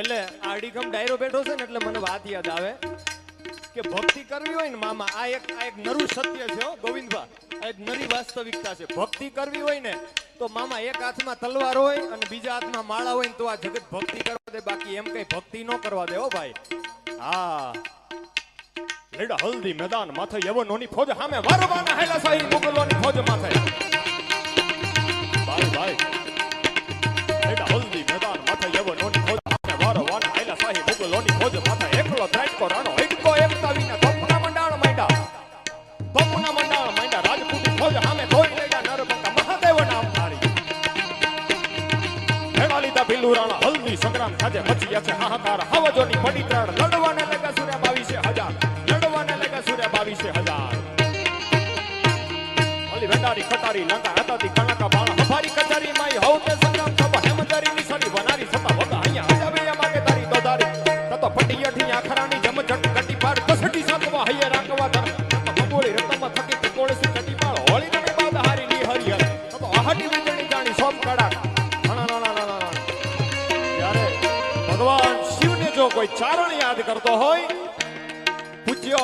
એટલે આડીખમ ડાયરો બેઠો છે ને એટલે મને વાત યાદ આવે કે ભક્તિ કરવી હોય ને મામા, આ એક આ એક નરું સત્ય છે હો, ગોવિંદભા. આ એક નરી વાસ્તવિકતા છે. ભક્તિ કરવી હોય ને તો મામા એક હાથમાં તલવાર હોય અને બીજા હાથમાં માળા હોય ને તો આ જગત ભક્તિ કરવા દે, બાકી એમ કઈ ભક્તિ ન કરવા દે હો ભાઈ. હા. લેડા હલ્દી મેદાન માથે યવનોની ફોજ સામે, વારવાના હેલા સાહી મુગલોની ફોજ માથે. ભીલું રાણા હલ્દી સંગ્રામ ખાજે મચી છે હાહાકાર, હવજોની પડી ત્રણ લડવાને લેગા સૂર્યા બાવીસે હજાર, લડવાને લેગા સૂર્યા બાવીસે હજાર. અલી વેડારી ખટારી, લંકા હાથાથી કણકા, બાણ હફારી કચારી, માઈ કોઈ ચારણ યાદ કરતો હોય પૂજ્ય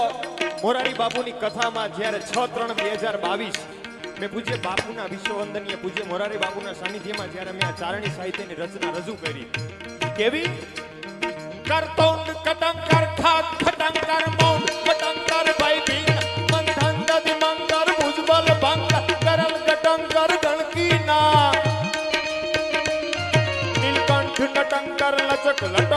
મોરારી બાપુની કથામાં જ્યારે છ ત્રણ બે હજાર બાવીસ મેં પૂજ્ય બાપુના વિશ્વવંદનીય પૂજ્ય મોરારી બાપુના સાનિધ્યમાં જ્યારે મેં આ ચારણી સાહિત્યની રચના રજૂ કરી કેવી કરતોંડ કટંકર ખાત ખટંકર મૌન કટંકર ભાઈ ભીન મંથન દધિ મંગર ભુજબલ ભંગ કરલ કટંકર ગણકી ના નીલકંઠ નટંકર લચક લટંકર જટો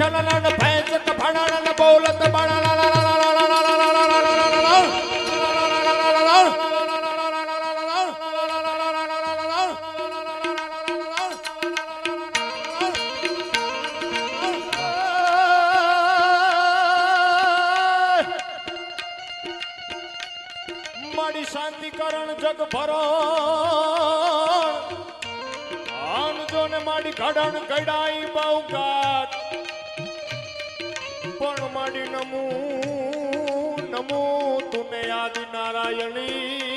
કુંડલ જનન ભેંચત ભણણ બોલત મારી શાંતિકરણ જગ ભરો આનજો ને મારી ઘડણ ગડાઈ બહુ ગાટ પણ મારી નમુ નમો તુને આદિ નારાયણી